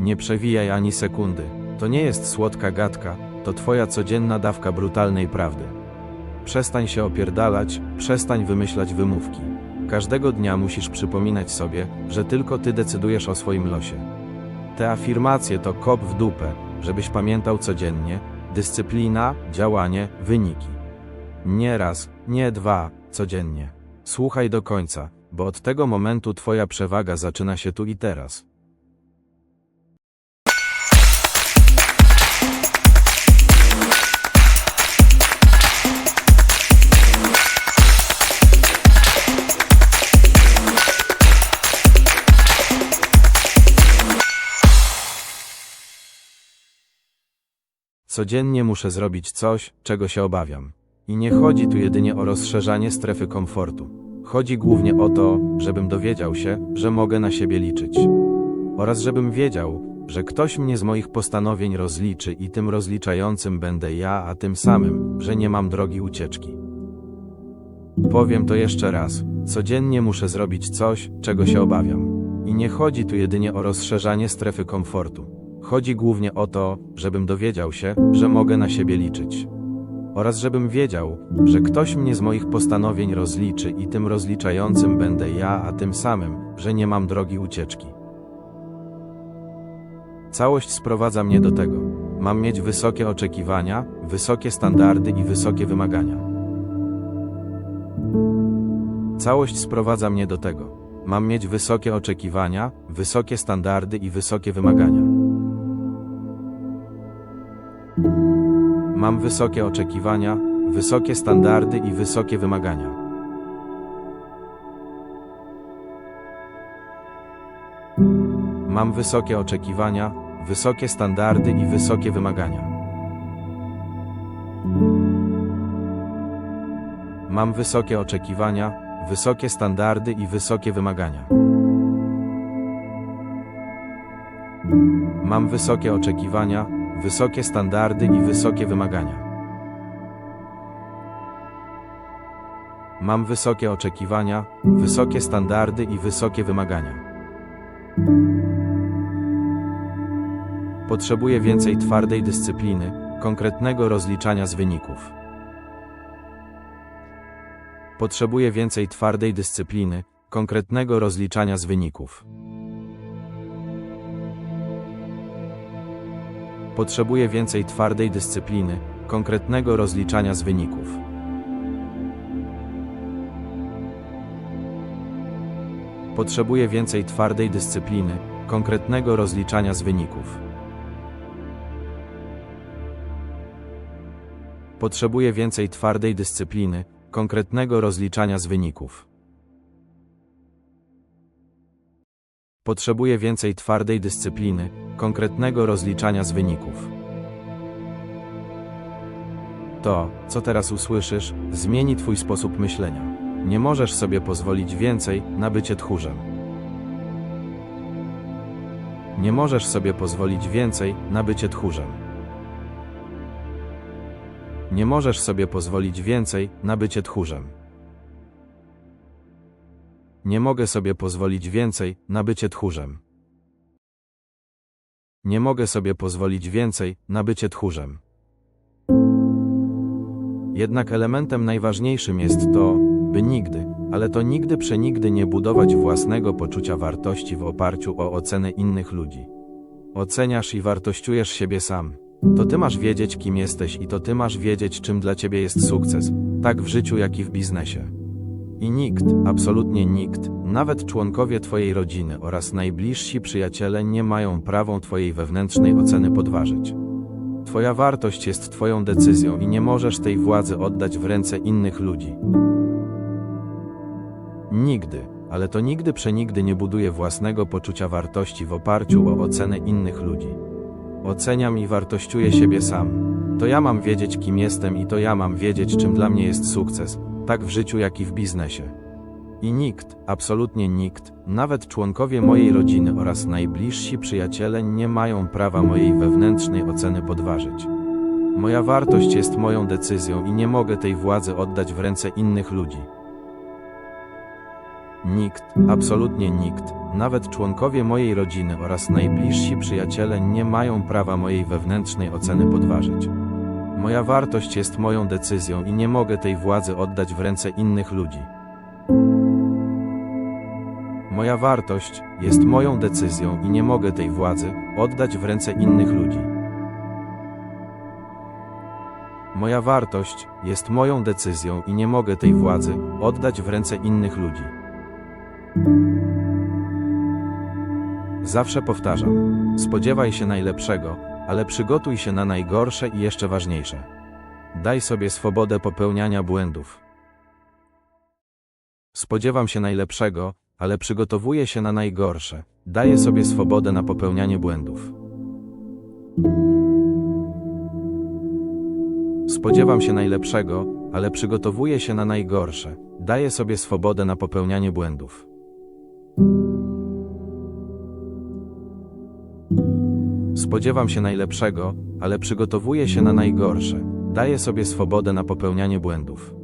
Nie przewijaj ani sekundy. To nie jest słodka gadka, to twoja codzienna dawka brutalnej prawdy. Przestań się opierdalać, przestań wymyślać wymówki. Każdego dnia musisz przypominać sobie, że tylko ty decydujesz o swoim losie. Te afirmacje to kop w dupę, żebyś pamiętał codziennie: dyscyplina, działanie, wyniki. Nie raz, nie dwa, codziennie. Słuchaj do końca, bo od tego momentu Twoja przewaga zaczyna się tu i teraz. Codziennie muszę zrobić coś, czego się obawiam. I nie chodzi tu jedynie o rozszerzanie strefy komfortu. Chodzi głównie o to, żebym dowiedział się, że mogę na siebie liczyć. Oraz żebym wiedział, że ktoś mnie z moich postanowień rozliczy i tym rozliczającym będę ja, a tym samym, że nie mam drogi ucieczki. Powiem to jeszcze raz. Codziennie muszę zrobić coś, czego się obawiam. I nie chodzi tu jedynie o rozszerzanie strefy komfortu. Chodzi głównie o to, żebym dowiedział się, że mogę na siebie liczyć. Oraz żebym wiedział, że ktoś mnie z moich postanowień rozliczy i tym rozliczającym będę ja, a tym samym, że nie mam drogi ucieczki. Całość sprowadza mnie do tego. Mam mieć wysokie oczekiwania, wysokie standardy i wysokie wymagania. Całość sprowadza mnie do tego. Mam mieć wysokie oczekiwania, wysokie standardy i wysokie wymagania. Mam wysokie oczekiwania, wysokie standardy i wysokie wymagania. Mam wysokie oczekiwania, wysokie standardy i wysokie wymagania. Mam wysokie oczekiwania, wysokie standardy i wysokie wymagania. Mam wysokie oczekiwania, wysokie standardy i wysokie wymagania. Mam wysokie oczekiwania, wysokie standardy i wysokie wymagania. Potrzebuję więcej twardej dyscypliny, konkretnego rozliczania z wyników. Potrzebuję więcej twardej dyscypliny, konkretnego rozliczania z wyników. Potrzebuję więcej twardej dyscypliny, konkretnego rozliczania z wyników. Potrzebuję więcej twardej dyscypliny, konkretnego rozliczania z wyników. Potrzebuję więcej twardej dyscypliny, konkretnego rozliczania z wyników. Potrzebuję więcej twardej dyscypliny, konkretnego rozliczania z wyników. To, co teraz usłyszysz, zmieni Twój sposób myślenia. Nie możesz sobie pozwolić więcej na bycie tchórzem. Nie możesz sobie pozwolić więcej na bycie tchórzem. Nie możesz sobie pozwolić więcej na bycie tchórzem. Nie mogę sobie pozwolić więcej na bycie tchórzem. Nie mogę sobie pozwolić więcej na bycie tchórzem. Jednak elementem najważniejszym jest to, by nigdy, ale to nigdy przenigdy nie budować własnego poczucia wartości w oparciu o ocenę innych ludzi. Oceniasz i wartościujesz siebie sam. To ty masz wiedzieć, kim jesteś, i to ty masz wiedzieć, czym dla ciebie jest sukces, tak w życiu, jak i w biznesie. I nikt, absolutnie nikt, nawet członkowie Twojej rodziny oraz najbliżsi przyjaciele nie mają prawa Twojej wewnętrznej oceny podważyć. Twoja wartość jest Twoją decyzją i nie możesz tej władzy oddać w ręce innych ludzi. Nigdy, ale to nigdy przenigdy nie buduje własnego poczucia wartości w oparciu o ocenę innych ludzi. Oceniam i wartościuję siebie sam. To ja mam wiedzieć, kim jestem, i to ja mam wiedzieć, czym dla mnie jest sukces, tak w życiu, jak i w biznesie. I nikt, absolutnie nikt, nawet członkowie mojej rodziny oraz najbliżsi przyjaciele nie mają prawa mojej wewnętrznej oceny podważyć. Moja wartość jest moją decyzją i nie mogę tej władzy oddać w ręce innych ludzi. Nikt, absolutnie nikt, Nawet członkowie mojej rodziny oraz najbliżsi przyjaciele nie mają prawa mojej wewnętrznej oceny podważyć. Moja wartość jest moją decyzją i nie mogę tej władzy oddać w ręce innych ludzi. Moja wartość jest moją decyzją i nie mogę tej władzy oddać w ręce innych ludzi. Moja wartość jest moją decyzją i nie mogę tej władzy oddać w ręce innych ludzi. Zawsze powtarzam: spodziewaj się najlepszego, ale przygotuj się na najgorsze i jeszcze ważniejsze. Daj sobie swobodę popełniania błędów. Spodziewam się najlepszego, ale przygotowuję się na najgorsze. Daję sobie swobodę na popełnianie błędów. Spodziewam się najlepszego, ale przygotowuję się na najgorsze. Daję sobie swobodę na popełnianie błędów. Spodziewam się najlepszego, ale przygotowuję się na najgorsze. Daję sobie swobodę na popełnianie błędów.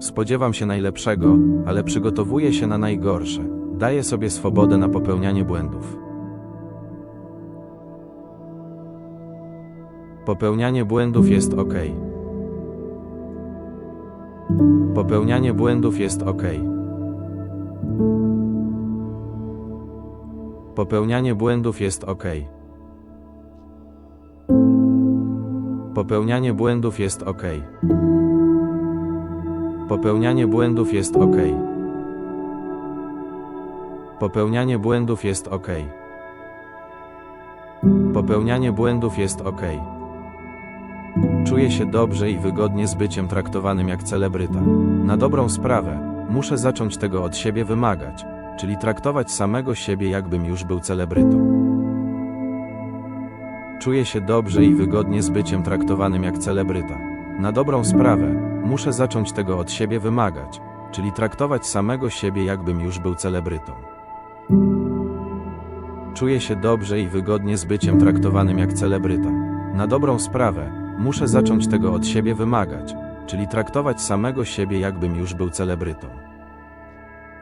Spodziewam się najlepszego, ale przygotowuję się na najgorsze. Daję sobie swobodę na popełnianie błędów. Popełnianie błędów jest ok. Popełnianie błędów jest ok. Popełnianie błędów jest ok. Popełnianie błędów jest ok. Popełnianie błędów jest ok. Popełnianie błędów jest ok. Popełnianie błędów jest ok. Czuję się dobrze i wygodnie z byciem traktowanym jak celebryta. Na dobrą sprawę, muszę zacząć tego od siebie wymagać, czyli traktować samego siebie, jakbym już był celebrytą. Czuję się dobrze i wygodnie z byciem traktowanym jak celebryta. Na dobrą sprawę, muszę zacząć tego od siebie wymagać, czyli traktować samego siebie, jakbym już był celebrytą. Czuję się dobrze i wygodnie z byciem traktowanym jak celebryta. Na dobrą sprawę, muszę zacząć tego od siebie wymagać, czyli traktować samego siebie, jakbym już był celebrytą.